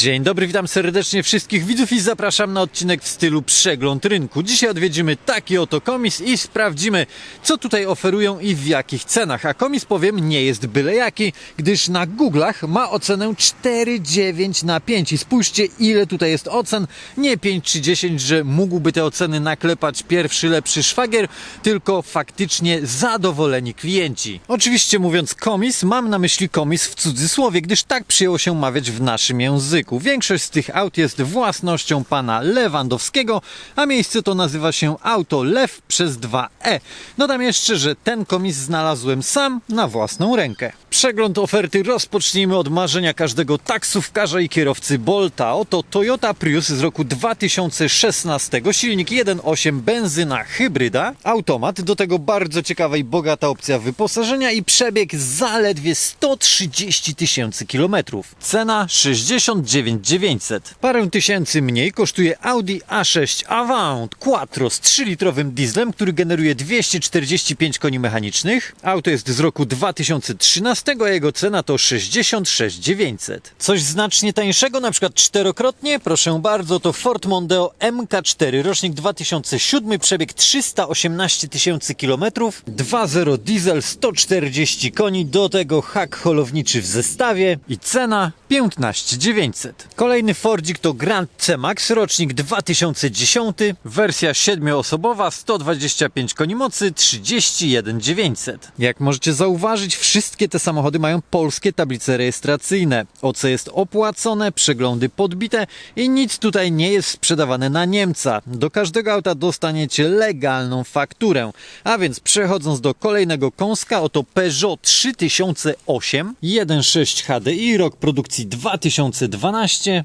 Dzień dobry, witam serdecznie wszystkich widzów i zapraszam na odcinek w stylu przegląd rynku. Dzisiaj odwiedzimy taki oto komis i sprawdzimy, co tutaj oferują i w jakich cenach. A komis, powiem, nie jest byle jaki, gdyż na Google'ach ma ocenę 4,9 na 5. I spójrzcie, ile tutaj jest ocen. Nie 5 czy 10, że mógłby te oceny naklepać pierwszy lepszy szwagier, tylko faktycznie zadowoleni klienci. Oczywiście mówiąc komis, mam na myśli komis w cudzysłowie, gdyż tak przyjęło się mawiać w naszym języku. Większość z tych aut jest własnością pana Lewandowskiego, a miejsce to nazywa się Auto Lew przez 2E. Dodam jeszcze, że ten komis znalazłem sam na własną rękę. Przegląd oferty rozpocznijmy od marzenia każdego taksówkarza i kierowcy Bolta. Oto Toyota Prius z roku 2016, silnik 1.8 benzyna hybryda, automat, do tego bardzo ciekawa i bogata opcja wyposażenia i przebieg zaledwie 130 tysięcy kilometrów. Cena 69 900. Parę tysięcy mniej kosztuje Audi A6 Avant Quattro z 3-litrowym dieslem, który generuje 245 koni mechanicznych. Auto jest z roku 2013, a jego cena to 66 900. Coś znacznie tańszego, na przykład czterokrotnie? Proszę bardzo, to Ford Mondeo MK4, rocznik 2007, przebieg 318 tysięcy kilometrów, 2.0 diesel 140 koni, do tego hak holowniczy w zestawie i cena 15 900. Kolejny Fordzik to Grand C-Max, rocznik 2010, wersja 7-osobowa, 125 koni mocy, 31 900. Jak możecie zauważyć, wszystkie te samochody mają polskie tablice rejestracyjne. OC jest opłacone, przeglądy podbite i nic tutaj nie jest sprzedawane na Niemca. Do każdego auta dostaniecie legalną fakturę. A więc przechodząc do kolejnego kąska, oto Peugeot 3008, 1.6 HDI, rok produkcji 2012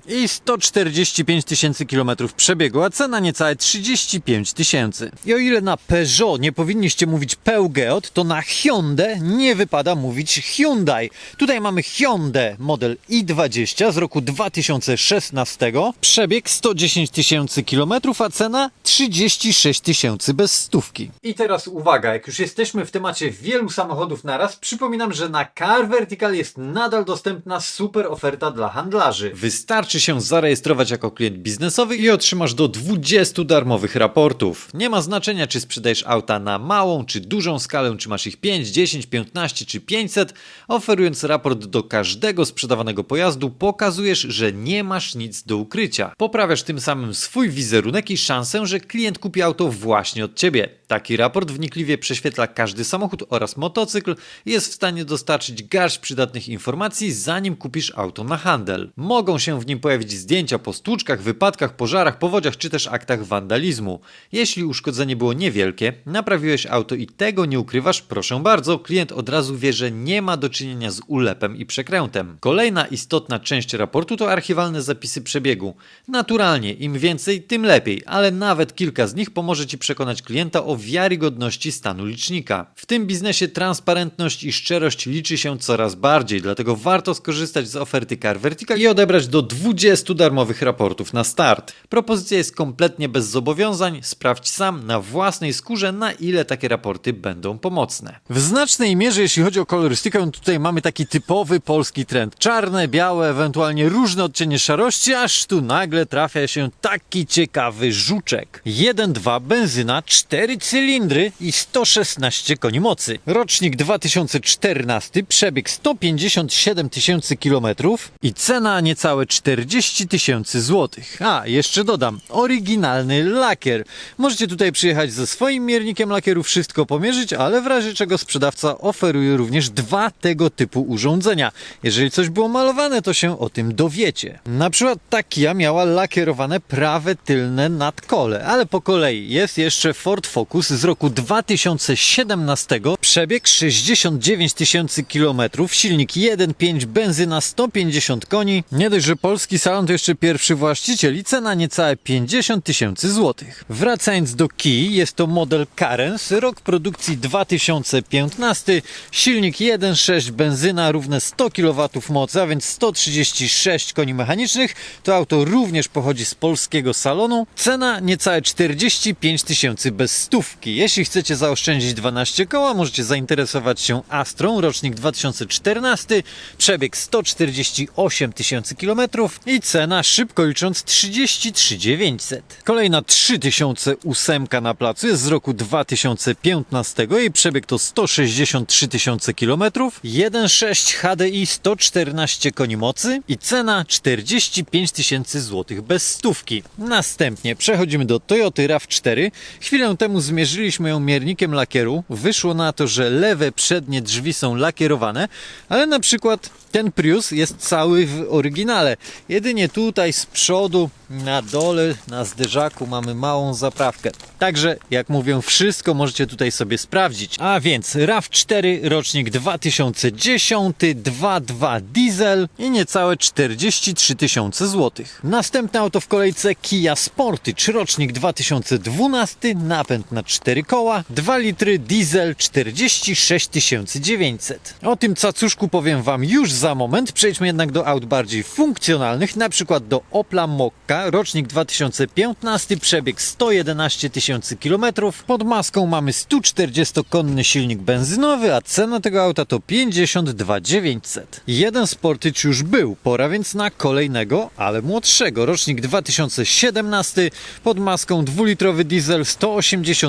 i 145 tysięcy kilometrów przebiegu, a cena niecałe 35 tysięcy. I o ile na Peugeot nie powinniście mówić Peugeot, to na Hyundai nie wypada mówić Hyundai. Tutaj mamy Hyundai model i20 z roku 2016, przebieg 110 tysięcy kilometrów, a cena 36 tysięcy bez stówki. I teraz uwaga, jak już jesteśmy w temacie wielu samochodów naraz, przypominam, że na Car Vertical jest nadal dostępna super oferta dla handlarzy. Wystarczy się zarejestrować jako klient biznesowy i otrzymasz do 20 darmowych raportów. Nie ma znaczenia, czy sprzedajesz auta na małą czy dużą skalę, czy masz ich 5, 10, 15 czy 500. Oferując raport do każdego sprzedawanego pojazdu, pokazujesz, że nie masz nic do ukrycia. Poprawiasz tym samym swój wizerunek i szansę, że klient kupi auto właśnie od ciebie. Taki raport wnikliwie prześwietla każdy samochód oraz motocykl i jest w stanie dostarczyć garść przydatnych informacji, zanim kupisz auto na handel. Mogą się w nim pojawić zdjęcia po stłuczkach, wypadkach, pożarach, powodziach czy też aktach wandalizmu. Jeśli uszkodzenie było niewielkie, naprawiłeś auto i tego nie ukrywasz, proszę bardzo, klient od razu wie, że nie ma do czynienia z ulepem i przekrętem. Kolejna istotna część raportu to archiwalne zapisy przebiegu. Naturalnie, im więcej, tym lepiej, ale nawet kilka z nich pomoże Ci przekonać klienta o wiarygodności stanu licznika. W tym biznesie transparentność i szczerość liczy się coraz bardziej, dlatego warto skorzystać z oferty Car Vertical i odebrać do 20 darmowych raportów na start. Propozycja jest kompletnie bez zobowiązań, sprawdź sam na własnej skórze, na ile takie raporty będą pomocne. W znacznej mierze, jeśli chodzi o kolorystykę, tutaj mamy taki typowy polski trend. Czarne, białe, ewentualnie różne odcienie szarości, aż tu nagle trafia się taki ciekawy żuczek. 1.2 benzyna, 4 cylindry i 116 koni mocy. Rocznik 2014, przebieg 157 tysięcy kilometrów i cena niecałe 40 tysięcy złotych. A, jeszcze dodam, oryginalny lakier. Możecie tutaj przyjechać ze swoim miernikiem lakieru, wszystko pomierzyć, ale w razie czego sprzedawca oferuje również dwa tego typu urządzenia. Jeżeli coś było malowane, to się o tym dowiecie. Na przykład ta Kia miała lakierowane prawe tylne nadkole, ale po kolei jest jeszcze Ford Focus z roku 2017, przebieg 69 tysięcy kilometrów, silnik 1.5, benzyna 150 koni. Nie dość, że polski salon to jeszcze pierwszy właściciel i cena niecałe 50 tysięcy złotych. Wracając do Kii, jest to model Carens, rok produkcji 2015, silnik 1.6, benzyna równe 100 kW mocy, a więc 136 koni mechanicznych. To auto również pochodzi z polskiego salonu. Cena niecałe 45 tysięcy bez stówki. Jeśli chcecie zaoszczędzić 12 koła, możecie zainteresować się Astrą, rocznik 2014, przebieg 148 tysięcy kilometrów i cena szybko licząc 33 900. Kolejna 3008 na placu jest z roku 2015, jej przebieg to 163 tysiące kilometrów, 1.6 HDI 114 koni mocy i cena 45 tysięcy złotych bez stówki. Następnie przechodzimy do Toyoty RAV4. Chwilę temu zmierzyliśmy ją miernikiem lakieru. Wyszło na to, że lewe przednie drzwi są lakierowane, ale na przykład ten Prius jest cały w oryginale. Jedynie tutaj z przodu, na dole, na zderzaku mamy małą zaprawkę. Także, jak mówię, wszystko możecie tutaj sobie sprawdzić. A więc RAV4, rocznik 2010, 2.2 diesel i niecałe 43 tysiące złotych. Następne auto w kolejce Kia Sportage, rocznik 2012, napęd na 4 koła, 2 litry diesel 46 900. O tym cacuszku powiem Wam już za moment. Przejdźmy jednak do aut bardziej funkcjonalnych, na przykład do Opla Mokka, rocznik 2015, przebieg 111 tysięcy kilometrów. Pod maską mamy 140-konny silnik benzynowy, a cena tego auta to 52 900. Jeden Sportage już był, pora więc na kolejnego, ale młodszego. Rocznik 2017, pod maską 2-litrowy diesel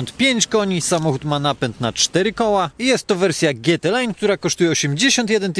185 koni, samochód ma napęd na 4 koła i jest to wersja GT Line, która kosztuje 81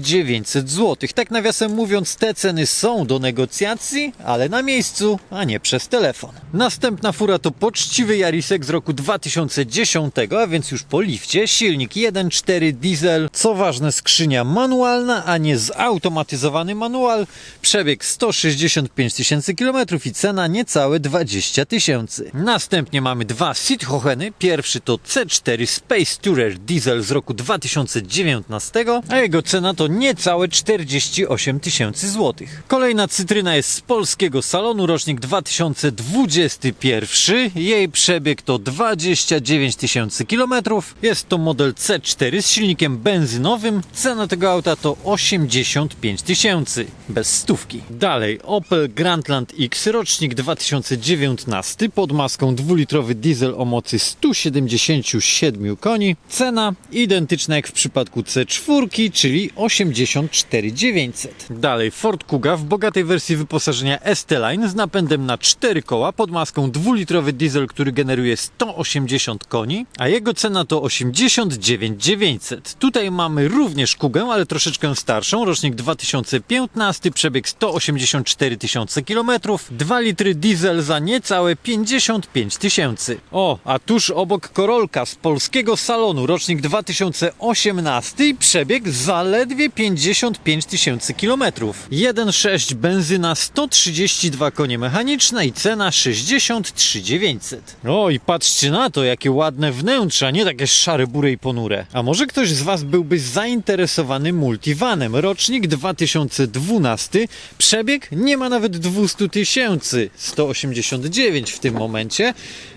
900 zł. Tak nawiasem mówiąc, te ceny są do negocjacji, ale na miejscu, a nie przez telefon. Następna fura to poczciwy Jarisek z roku 2010, a więc już po lifcie, silnik 1.4 diesel, co ważne skrzynia manualna, a nie zautomatyzowany manual, przebieg 165 tysięcy kilometrów i cena niecałe 20 tysięcy. Następnie mamy dwa Citroeny, pierwszy to C4 Space Tourer diesel z roku 2019, a jego cena to niecałe 48 tysięcy złotych. Kolejna cytryna jest z polskiego salonu, rocznik 2021, jej przebieg to 29 tysięcy kilometrów, jest to model C4 z silnikiem benzynowym, cena tego auta to 85 tysięcy, bez stówki. Dalej Opel Grandland X, rocznik 2019, pod maską 2-litrowy diesel o mocy 177 koni, cena identyczna jak w przypadku C4, czyli 84 900. Dalej Ford Kuga w bogatej wersji wyposażenia ST-Line z napędem na 4 koła, pod maską 2-litrowy diesel, który generuje 180 koni, a jego cena to 89 900. Tutaj mamy również Kugę, ale troszeczkę starszą, rocznik 2015, przebieg 184 tysiące kilometrów, 2 litry diesel za niecałe 55 tysięcy. O, a tuż obok Korolka z polskiego salonu, rocznik 2018 i przebieg zaledwie 55 tysięcy kilometrów. 1.6 benzyna 132 konie mechaniczne i cena 63 900. O i patrzcie na to, jakie ładne wnętrza, nie takie szare, bure i ponure. A może ktoś z Was byłby zainteresowany multivanem? Rocznik 2012, przebieg nie ma nawet 200 tysięcy, 189 w tym momencie,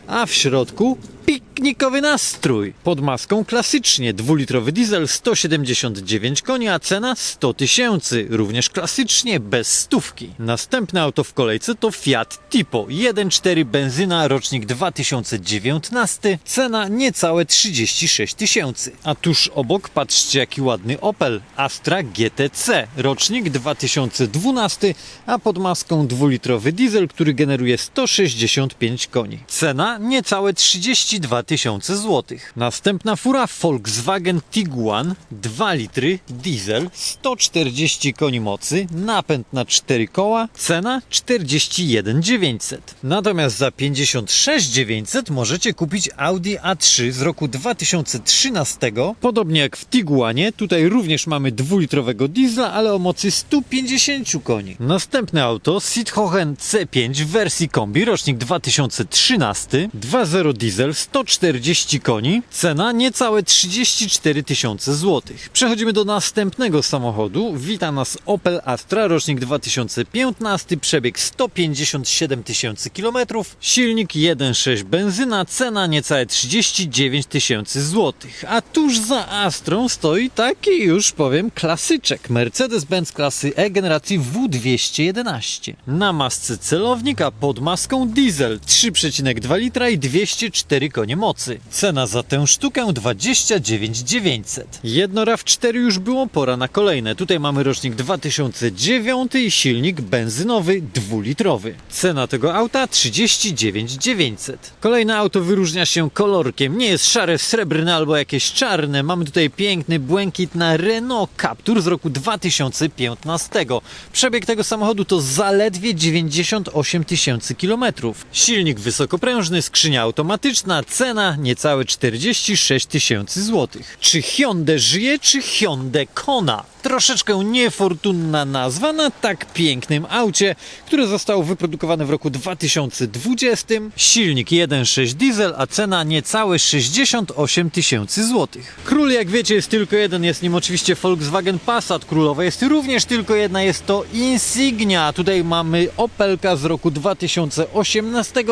a w środku piknikowy nastrój. Pod maską klasycznie, dwulitrowy diesel 179 koni, a cena 100 tysięcy, również klasycznie, bez stówki. Następne auto w kolejce to Fiat Tipo, 1.4 benzyna, rocznik 2019, cena niecałe 36 tysięcy. A tuż obok patrzcie jaki ładny Opel Astra GTC, rocznik 2012, a pod maską dwulitrowy diesel, który generuje 165 koni. Cena niecałe 32 tysiące złotych. Następna fura Volkswagen Tiguan 2 litry diesel 140 koni mocy, napęd na 4 koła, cena 41 900. Natomiast za 56 900 możecie kupić Audi A3 z roku 2013. Podobnie jak w Tiguanie, tutaj również mamy dwulitrowego diesla, ale o mocy 150 koni. Następne auto Citroen C5 w wersji kombi, rocznik 2013, 2.0 diesel, 140 koni, cena niecałe 34 tysiące złotych. Przechodzimy do następnego samochodu. Wita nas Opel Astra, rocznik 2015, przebieg 157 tysięcy kilometrów, silnik 1.6 benzyna, cena niecałe 39 tysięcy złotych. A tuż za Astrą stoi taki już powiem klasyczek Mercedes-Benz klasy E generacji W211. Na masce celownik, a pod maską diesel 3,2 litra i 204 konie mocy. Cena za tę sztukę 29 900. Jedno RAV4 już było, pora na kolejne. Tutaj mamy rocznik 2009 i silnik benzynowy dwulitrowy. Cena tego auta 39 900. Kolejne auto wyróżnia się kolorkiem. Nie jest szare, srebrne albo jakieś czarne. Mamy tutaj piękny błękitny Renault Captur z roku 2015. Przebieg tego samochodu to zaledwie 98 tysięcy kilometrów. Silnik wysokoprężny, skrzynia automatyczna, cena niecałe 46 tysięcy złotych. Czy Hyundai żyje, czy Hyundai Kona? Troszeczkę niefortunna nazwa na tak pięknym aucie, które zostało wyprodukowane w roku 2020. Silnik 1.6 diesel, a cena niecałe 68 tysięcy złotych. Król, jak wiecie, jest tylko jeden, jest nim oczywiście Volkswagen Passat. Królowa jest również tylko jedna, jest to Insignia. Tutaj mamy Opelka z roku 2018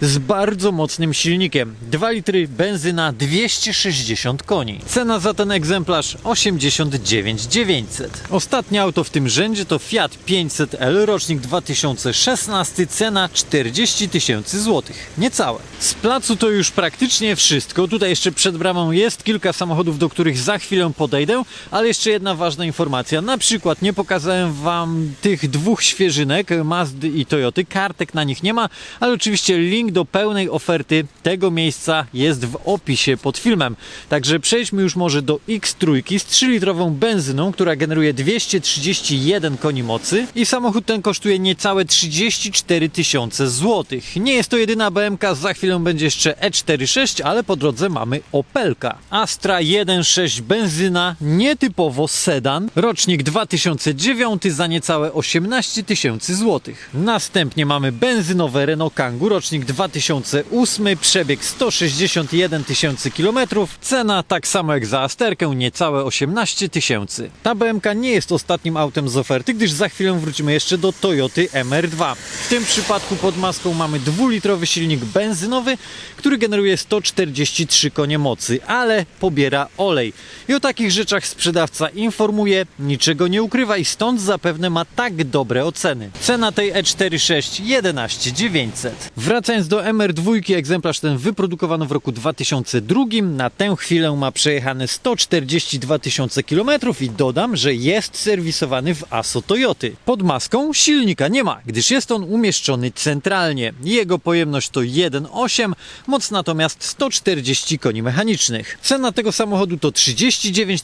z bardzo mocnym silnikiem. 2 litry benzyna 260 koni. Cena za ten egzemplarz 89 900. Ostatnie auto w tym rzędzie to Fiat 500L, rocznik 2016, cena 40 tysięcy złotych. Niecałe. Z placu to już praktycznie wszystko. Tutaj jeszcze przed bramą jest kilka samochodów, do których za chwilę podejdę, ale jeszcze jedna ważna informacja. Na przykład nie pokazałem Wam tych dwóch świeżynek, Mazdy i Toyoty. Kartek na nich nie ma, ale oczywiście link do pełnej oferty tego miejsca jest w opisie pod filmem. Także przejdźmy już może do X3 z 3-litrową benzyną, która generuje 231 koni mocy i samochód ten kosztuje niecałe 34 tysiące złotych. Nie jest to jedyna BMK, za chwilę będzie jeszcze E46, ale po drodze mamy Opelka. Astra 1.6 benzyna, nietypowo sedan, rocznik 2009 za niecałe 18 tysięcy złotych. Następnie mamy benzynowe Renault Kangoo, rocznik 2008, przebieg 161 tysięcy kilometrów, cena tak samo jak za Asterkę, niecałe 18 tysięcy. Ta BMK nie jest ostatnim autem z oferty, gdyż za chwilę wrócimy jeszcze do Toyoty MR2. W tym przypadku pod maską mamy dwulitrowy silnik benzynowy, który generuje 143 konie mocy, ale pobiera olej. I o takich rzeczach sprzedawca informuje, niczego nie ukrywa i stąd zapewne ma tak dobre oceny. Cena tej E E46 11 900. Wracając do MR2, egzemplarz ten wyprodukowano w roku 2002. Na tę chwilę ma przejechane 142 tysiące kilometrów i dodam, że jest serwisowany w ASO Toyoty. Pod maską silnika nie ma, gdyż jest on umieszczony centralnie. Jego pojemność to 1,8, moc natomiast 140 koni mechanicznych. Cena tego samochodu to 39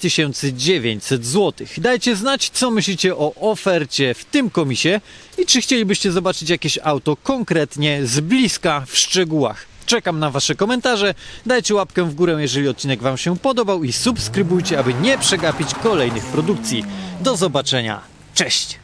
900 zł. Dajcie znać, co myślicie o ofercie w tym komisie i czy chcielibyście zobaczyć jakieś auto konkretnie z bliska w szczegółach. Czekam na Wasze komentarze. Dajcie łapkę w górę, jeżeli odcinek Wam się podobał i subskrybujcie, aby nie przegapić kolejnych produkcji. Do zobaczenia. Cześć!